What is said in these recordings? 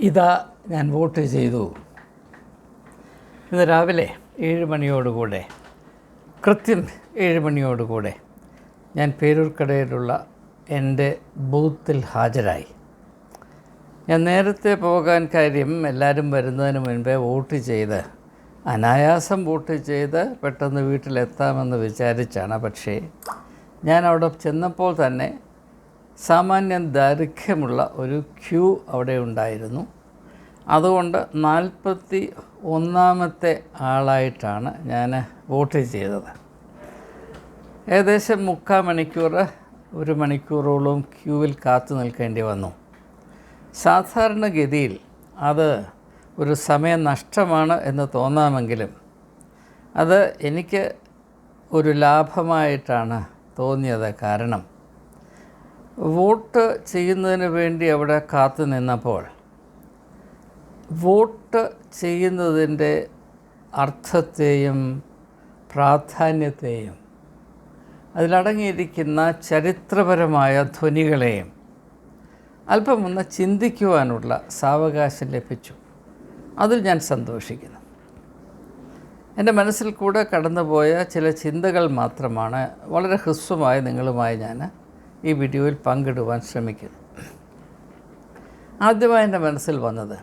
ഇതാ ഞാൻ വോട്ട് ചെയ്തു. ഇന്ന് രാവിലെ ഏഴ് മണിയോടുകൂടെ കൃത്യം ഏഴ് മണിയോടുകൂടെ ഞാൻ പേരൂർക്കടയിലുള്ള എന്റെ ബൂത്തിൽ ഹാജരായി. ഞാൻ നേരത്തെ പോകാൻ കാര്യം എല്ലാവരും വരുന്നതിന് മുൻപേ വോട്ട് ചെയ്ത് അനായാസം വോട്ട് ചെയ്ത് പെട്ടെന്ന് വീട്ടിലെത്താമെന്ന് വിചാരിച്ചാണ്. പക്ഷേ ഞാൻ അവിടെ ചെന്നപ്പോൾ തന്നെ സാമാന്യം ദൈർഘ്യമുള്ള ഒരു ക്യൂ അവിടെ ഉണ്ടായിരുന്നു. അതുകൊണ്ട് നാൽപ്പത്തി ഒന്നാമത്തെ ആളായിട്ടാണ് ഞാൻ വോട്ട് ചെയ്തത്. ഏകദേശം മുക്കാൽ മണിക്കൂർ ഒരു മണിക്കൂറോളം ക്യൂവിൽ കാത്തു നിൽക്കേണ്ടി വന്നു. സാധാരണഗതിയിൽ അത് ഒരു സമയം നഷ്ടമാണ് എന്ന് തോന്നാമെങ്കിലും അത് എനിക്ക് ഒരു ലാഭമായിട്ടാണ് തോന്നിയത് കാരണം വോട്ട് ചെയ്യുന്നതിന് വേണ്ടി അവിടെ കാത്തു നിന്നപ്പോൾ വോട്ട് ചെയ്യുന്നതിന്റെ അർത്ഥത്തെയും പ്രാധാന്യത്തെയും അതിലടങ്ങിയിരിക്കുന്ന ചരിത്രപരമായ ധ്വനികളെയും അല്പമൊന്ന് ചിന്തിക്കുവാനുള്ള സാവകാശം ലഭിച്ചു. അതിൽ ഞാൻ സന്തോഷിക്കുന്നു. എന്റെ മനസ്സിൽ കൂടെ കടന്നുപോയ ചില ചിന്തകൾ മാത്രമാണ് വളരെ ഹ്രസ്വമായി നിങ്ങളുമായി ഞാൻ ഈ വീഡിയോയിൽ പങ്കിടുവാൻ ശ്രമിക്കുന്നു. ആദ്യമായി എന്റെ മനസ്സിൽ വന്നത്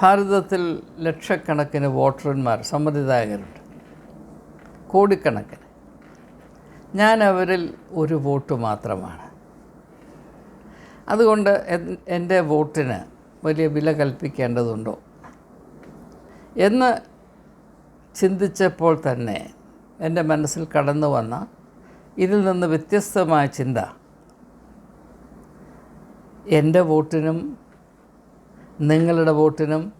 ഭാരതത്തിൽ ലക്ഷക്കണക്കിന് വോട്ടർമാർ സമ്മതിദായകരുണ്ട്. കോടിക്കണക്കിന്. ഞാൻ അവരിൽ ഒരു വോട്ട് മാത്രമാണ്. അതുകൊണ്ട് എന്റെ വോട്ടിന് വലിയ വില കൽപ്പിക്കേണ്ടതുണ്ടോ? എന്ന് ചിന്തിച്ചപ്പോൾ തന്നെ എന്റെ മനസ്സിൽ കടന്നു വന്ന ഇതിൽ നിന്ന് വ്യത്യസ്തമായ ചിന്ത. എന്റെ വോട്ടിനും നിങ്ങളുടെ വോട്ടിനും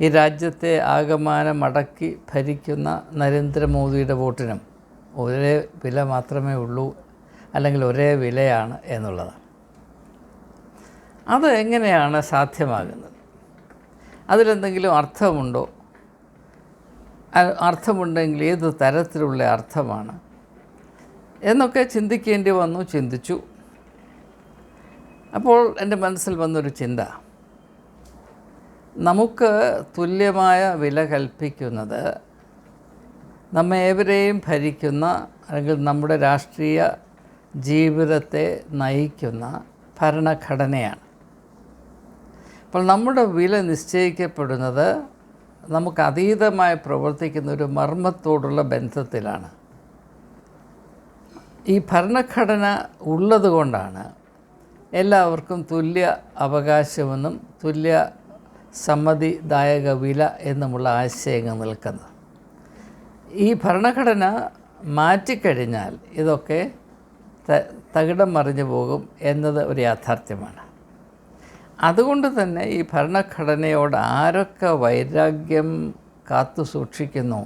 ഈ രാജ്യത്തെ ആകമാനം അടക്കി ഭരിക്കുന്ന നരേന്ദ്രമോദിയുടെ വോട്ടിനും ഒരേ വില മാത്രമേ ഉള്ളൂ അല്ലെങ്കിൽ ഒരേ വിലയാണ് എന്നുള്ളതാണ്. അത് എങ്ങനെയാണ് സാധ്യമാകുന്നത്? അതിലെന്തെങ്കിലും അർത്ഥമുണ്ടോ? അർത്ഥമുണ്ടെങ്കിൽ ഏത് തരത്തിലുള്ള അർത്ഥമാണ് എന്നൊക്കെ ചിന്തിക്കേണ്ടി വന്നു ചിന്തിച്ചു. അപ്പോൾ എന്റെ മനസ്സിൽ വന്നൊരു ചിന്ത. നമുക്ക് തുല്യമായ വില കൽപ്പിക്കുന്നത് നമ്മെ ഏവരെയും ഭരിക്കുന്ന അല്ലെങ്കിൽ നമ്മുടെ രാഷ്ട്രീയ ജീവിതത്തെ നയിക്കുന്ന ഭരണഘടനയാണ്. അപ്പോൾ നമ്മുടെ വില നിശ്ചയിക്കപ്പെടുന്നത് നമുക്ക് അതീതമായി പ്രവർത്തിക്കുന്ന ഒരു മർമ്മത്തോടുള്ള ബന്ധത്തിലാണ്. ഈ ഭരണഘടന ഉള്ളതുകൊണ്ടാണ് എല്ലാവർക്കും തുല്യ അവകാശമെന്നും തുല്യ സമ്മതിദായക വില എന്നുമുള്ള ആശയങ്ങൾ നിൽക്കുന്നത്. ഈ ഭരണഘടന മാറ്റിക്കഴിഞ്ഞാൽ ഇതൊക്കെ തകിടം മറിഞ്ഞു പോകും എന്നത് ഒരു യാഥാർത്ഥ്യമാണ്. അതുകൊണ്ട് തന്നെ ഈ ഭരണഘടനയോട് ആരൊക്കെ വൈരാഗ്യം കാത്തു സൂക്ഷിക്കുന്നു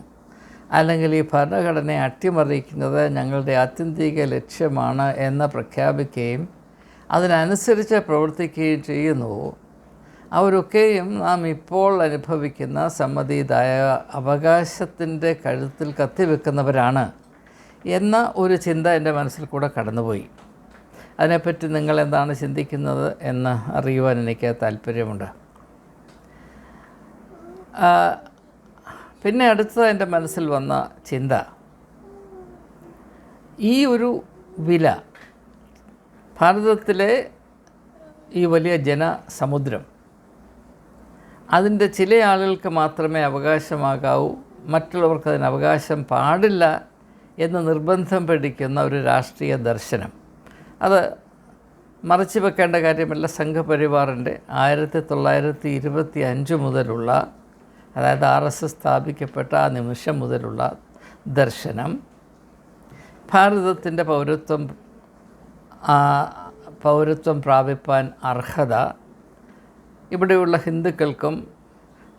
അല്ലെങ്കിൽ ഈ ഭരണഘടനയെ അട്ടിമറിക്കുന്നത് ഞങ്ങളുടെ ആത്യന്തിക ലക്ഷ്യമാണ് എന്ന് പ്രഖ്യാപിക്കുകയും അതിനനുസരിച്ച് പ്രവർത്തിക്കുകയും ചെയ്യുന്നുവോ അവരൊക്കെയും നാം ഇപ്പോൾ അനുഭവിക്കുന്ന സമ്മതിദായ അവകാശത്തിന്റെ കഴുത്തിൽ കത്തിവെക്കുന്നവരാണ് എന്ന ഒരു ചിന്ത എന്റെ മനസ്സിൽ കൂടെ കടന്നുപോയി. അതിനെപ്പറ്റി നിങ്ങൾ എന്താണ് ചിന്തിക്കുന്നത് എന്ന് അറിയുവാൻ എനിക്ക് താല്പര്യമുണ്ട് പിന്നെ അടുത്തത് എന്റെ മനസ്സിൽ വന്ന ചിന്ത. ഈ ഒരു വില ഭാരതത്തിലെ ഈ വലിയ ജനസമുദ്രം അതിന്റെ ചില ആളുകൾക്ക് മാത്രമേ അവകാശമാകാവൂ മറ്റുള്ളവർക്ക് അതിന് അവകാശം പാടില്ല എന്ന് നിർബന്ധം പിടിക്കുന്ന ഒരു രാഷ്ട്രീയ ദർശനം. അത് മറച്ചു വെക്കേണ്ട കാര്യമല്ല സംഘപരിവാറിന്റെ ആയിരത്തി തൊള്ളായിരത്തി ഇരുപത്തി അഞ്ച് മുതലുള്ള അതായത് ആർ എസ് എസ് സ്ഥാപിക്കപ്പെട്ട ആ നിമിഷം മുതലുള്ള ദർശനം. ഭാരതത്തിന്റെ പൗരത്വം പൗരത്വം പ്രാപിപ്പാൻ അർഹത. ഇവിടെയുള്ള ഹിന്ദുക്കൾക്കും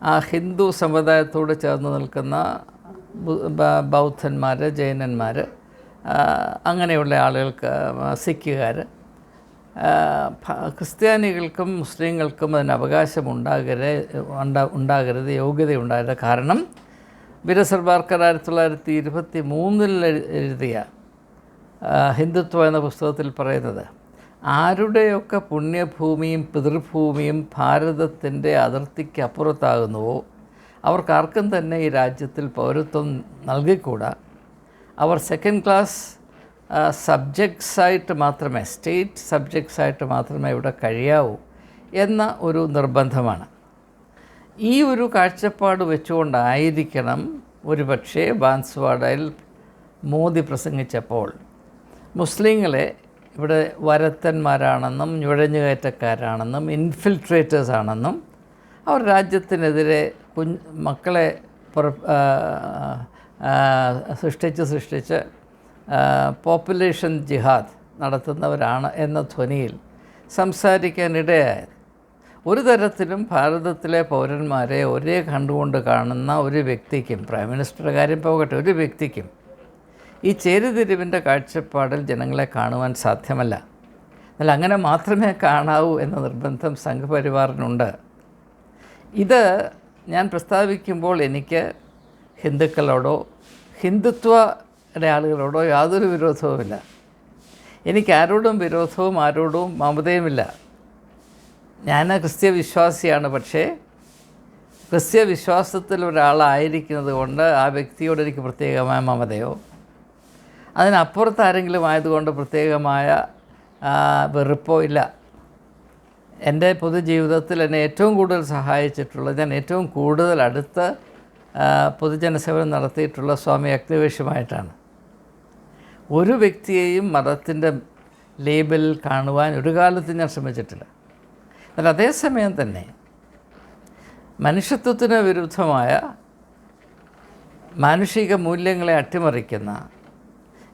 ആ ഹിന്ദു സമുദായത്തോട് ചേർന്ന് നിൽക്കുന്ന ബൗദ്ധന്മാർ ജൈനന്മാർ അങ്ങനെയുള്ള ആളുകൾക്ക് സിഖുകാർ ക്രിസ്ത്യാനികൾക്കും മുസ്ലിങ്ങൾക്കും അതിന് അവകാശം ഉണ്ടാകരുത് ഉണ്ടാ ഉണ്ടാകരുത് യോഗ്യത ഉണ്ടായത് കാരണം ബിരസർ ബാർക്കർ ആയിരത്തി തൊള്ളായിരത്തി ഇരുപത്തി മൂന്നിൽ എഴുതിയ ഹിന്ദുത്വ എന്ന പുസ്തകത്തിൽ പറയുന്നത് ആരുടെയൊക്കെ പുണ്യഭൂമിയും പിതൃഭൂമിയും ഭാരതത്തിന്റെ അതിർത്തിക്ക് അപ്പുറത്താകുന്നുവോ അവർക്കാർക്കും തന്നെ ഈ രാജ്യത്തിൽ പൗരത്വം നൽകിക്കൂടാ. അവർ സെക്കൻഡ് ക്ലാസ് സബ്ജക്ട്സായിട്ട് മാത്രമേ സ്റ്റേറ്റ് സബ്ജക്ട്സായിട്ട് മാത്രമേ ഇവിടെ കഴിയാവൂ എന്ന ഒരു നിർബന്ധമാണ്. ഈ ഒരു കാഴ്ചപ്പാട് വെച്ചുകൊണ്ടായിരിക്കണം ഒരുപക്ഷെ ബാൻസ്വാഡയിൽ മോദി പ്രസംഗിച്ചപ്പോൾ മുസ്ലിങ്ങളെ ഇവിടെ വരത്തന്മാരാണെന്നും നുഴഞ്ഞുകയറ്റക്കാരാണെന്നും ഇൻഫിൽട്രേറ്റേഴ്സ് ആണെന്നും അവർ രാജ്യത്തിനെതിരെ കുഞ്ഞ് മക്കളെ സൃഷ്ടിച്ച് സൃഷ്ടിച്ച് പോപ്പുലേഷൻ ജിഹാദ് നടത്തുന്നവരാണ് എന്ന ധ്വനിയിൽ സംസാരിക്കാനിടയായത്. ഒരു തരത്തിലും ഭാരതത്തിലെ പൗരന്മാരെ ഒരേ കണ്ടുകൊണ്ട് കാണുന്ന ഒരു വ്യക്തിക്കും പ്രൈം മിനിസ്റ്ററുടെ കാര്യം പോകട്ടെ ഒരു വ്യക്തിക്കും ഈ ചേരുതിരിവിന്റെ കാഴ്ചപ്പാടിൽ ജനങ്ങളെ കാണുവാൻ സാധ്യമല്ല. എന്നാൽ അങ്ങനെ മാത്രമേ കാണാവൂ എന്ന നിർബന്ധം സംഘപരിവാറിനുണ്ട്. ഇത് ഞാൻ പ്രസ്താവിക്കുമ്പോൾ എനിക്ക് ഹിന്ദുക്കളോടോ ഹിന്ദുത്വയുടെ ആളുകളോടോ യാതൊരു വിരോധവുമില്ല. എനിക്ക് ആരോടും വിരോധവും ആരോടും മമതയുമില്ല. ഞാൻ ക്രിസ്ത്യ വിശ്വാസിയാണ് പക്ഷേ ക്രിസ്ത്യ വിശ്വാസത്തിൽ ഒരാളായിരിക്കുന്നത് കൊണ്ട് ആ വ്യക്തിയോട് എനിക്ക് പ്രത്യേകമായ മമതയോ അതിനപ്പുറത്ത് ആരെങ്കിലും ആയതുകൊണ്ട് പ്രത്യേകമായ വെറുപ്പോ ഇല്ല. എന്റെ പൊതുജീവിതത്തിൽ എന്നെ ഏറ്റവും കൂടുതൽ സഹായിച്ചിട്ടുള്ള ഞാൻ ഏറ്റവും കൂടുതൽ അടുത്ത് പൊതുജനസേവനം നടത്തിയിട്ടുള്ള സ്വാമി അഗ്നിവേശമായിട്ടാണ്. ഒരു വ്യക്തിയെയും മതത്തിന്റെ ലേബലിൽ കാണുവാൻ ഒരു കാലത്തും ഞാൻ ശ്രമിച്ചിട്ടില്ല. എന്നാൽ അതേസമയം തന്നെ മനുഷ്യത്വത്തിന് വിരുദ്ധമായ മാനുഷിക മൂല്യങ്ങളെ അട്ടിമറിക്കുന്ന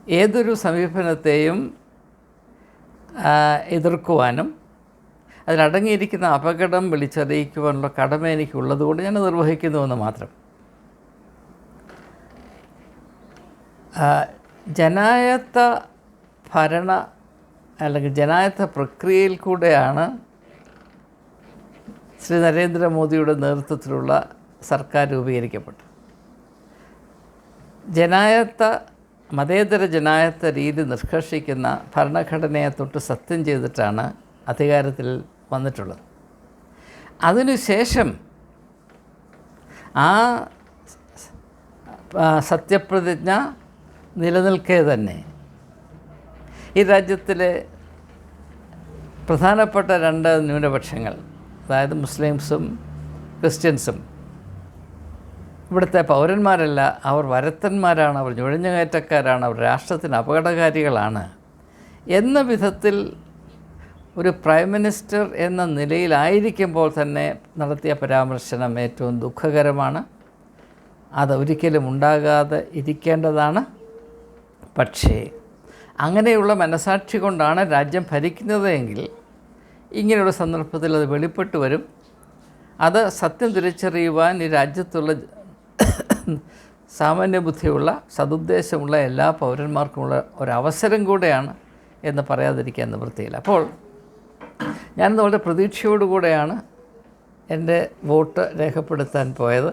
ഏതൊരു സമീപനത്തെയും എതിർക്കുവാനും അതിലടങ്ങിയിരിക്കുന്ന അപകടം വിളിച്ചറിയിക്കുവാനുള്ള കടമ എനിക്കുള്ളതുകൊണ്ട് ഞാൻ നിർവഹിക്കുന്നുവെന്ന് മാത്രം. ജനായത്ത ഭരണ അല്ലെങ്കിൽ ജനായത്ത പ്രക്രിയയിൽ കൂടെയാണ് ശ്രീ നരേന്ദ്രമോദിയുടെ നേതൃത്വത്തിലുള്ള സർക്കാർ രൂപീകരിക്കപ്പെട്ടത്. ജനായത്ത മതേതര ജനായത്ത രീതി നിഷ്കർഷിക്കുന്ന ഭരണഘടനയെ തൊട്ട് സത്യം ചെയ്തിട്ടാണ് അധികാരത്തിൽ വന്നിട്ടുള്ളത്. അതിനുശേഷം ആ സത്യപ്രതിജ്ഞ നിലനിൽക്കെ തന്നെ. ഈ രാജ്യത്തിലെ പ്രധാനപ്പെട്ട രണ്ട് ന്യൂനപക്ഷങ്ങൾ അതായത് മുസ്ലിംസും ക്രിസ്ത്യൻസും ഇവിടുത്തെ പൗരന്മാരല്ല അവർ വരത്തന്മാരാണ് അവർ നുഴഞ്ഞുകയറ്റക്കാരാണ് അവർ രാഷ്ട്രത്തിന് അപകടകാരികളാണ്. എന്ന വിധത്തിൽ ഒരു പ്രൈം മിനിസ്റ്റർ എന്ന നിലയിലായിരിക്കുമ്പോൾ തന്നെ നടത്തിയ പരാമർശനം ഏറ്റവും ദുഃഖകരമാണ്. അതൊരിക്കലും ഉണ്ടാകാതെ ഇരിക്കേണ്ടതാണ്. പക്ഷേ അങ്ങനെയുള്ള മനസാക്ഷി കൊണ്ടാണ് രാജ്യം ഭരിക്കുന്നതെങ്കിൽ ഇങ്ങനെയുള്ള സന്ദർഭത്തിൽ അത് വെളിപ്പെട്ട് വരും. അത് സത്യം തിരിച്ചറിയുവാൻ ഈ രാജ്യത്തുള്ള സാമാന്യ ബുദ്ധിയുള്ള സതുദ്ദേശമുള്ള എല്ലാ പൗരന്മാർക്കുമുള്ള ഒരവസരം കൂടെയാണ് എന്ന് പറയാതിരിക്കാൻ നിവൃത്തിയില്ല. അപ്പോൾ ഞാനിന്ന് വളരെ പ്രതീക്ഷയോടുകൂടെയാണ് എന്റെ വോട്ട് രേഖപ്പെടുത്താൻ പോയത്.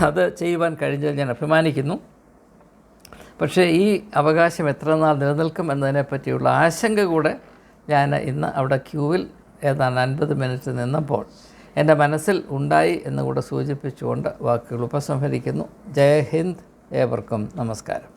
അത് ചെയ്യുവാൻ കഴിഞ്ഞതിൽ ഞാൻ അഭിമാനിക്കുന്നു. പക്ഷേ ഈ അവകാശം എത്ര നാൾ നിലനിൽക്കും എന്നതിനെപ്പറ്റിയുള്ള ആശങ്ക കൂടെ ഞാൻ ഇന്ന് അവിടെ ക്യൂവിൽ ഏതാണ്ട് അൻപത് മിനിറ്റ് നിന്നപ്പോൾ എന്റെ മനസ്സിൽ ഉണ്ടായി എന്നുകൂടെ സൂചിപ്പിച്ചുകൊണ്ട് വാക്കുകൾ ഉപസംഹരിക്കുന്നു. ജയ ഹിന്ദ് ഏവർക്കും നമസ്കാരം.